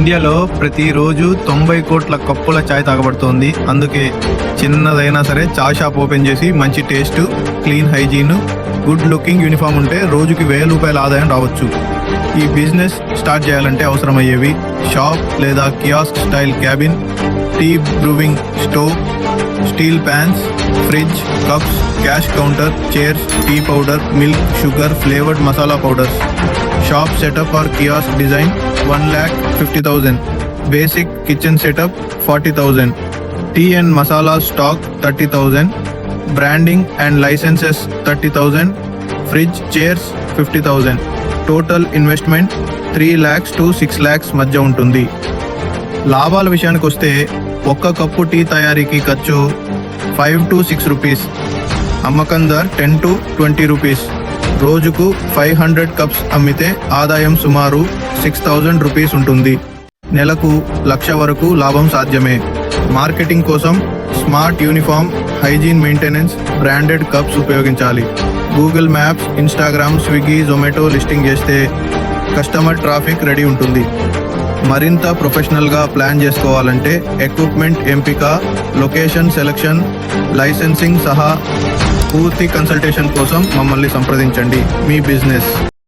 ఇండియాలో ప్రతిరోజు తొంభై కోట్ల కప్పుల చాయ్ తాగబడుతోంది. అందుకే చిన్నదైనా సరే చాయ్ షాప్ ఓపెన్ చేసి మంచి taste clean hygiene good looking uniform ఉంటే రోజుకి వేల రూపాయల ఆదాయం రావచ్చు. ఈ బిజినెస్ స్టార్ట్ చేయాలంటే అవసరమయ్యేవి షాప్ లేదా kiosk style cabin tea brewing stove steel pans fridge cups cash counter chairs tea powder milk sugar flavoured masala powders. Shop setup or kiosk design one lakh fifty thousand basic kitchen setup forty thousand tea and masala stock thirty thousand branding and licences thirty thousand fridge chairs fifty thousand total investment three lakhs to six lakhs మధ్య ఉంటుంది. లాభాల విషయానికి వస్తే ఒక్క cup tea తయారీకి ఖర్చు five to six rupees అమ్మకం ధర టెన్ టు ట్వంటీ రూపీస్ రోజుకు ఫైవ్ హండ్రెడ్ కప్స్ అమ్మితే ఆదాయం సుమారు సిక్స్ థౌజండ్ రూపీస్ ఉంటుంది. నెలకు లక్ష వరకు లాభం సాధ్యమే. మార్కెటింగ్ కోసం smart uniform hygiene maintenance branded cups ఉపయోగించాలి. Google Maps Instagram Swiggy Zomato listing చేస్తే కస్టమర్ ట్రాఫిక్ రెడీ ఉంటుంది. మరింత ప్రొఫెషనల్గా ప్లాన్ చేసుకోవాలంటే ఎక్విప్మెంట్ ఎంపిక లొకేషన్ సెలక్షన్ లైసెన్సింగ్ సహా పూర్తి కన్సల్టేషన్ కోసం మమ్మల్ని సంప్రదించండి. మీ బిజినెస్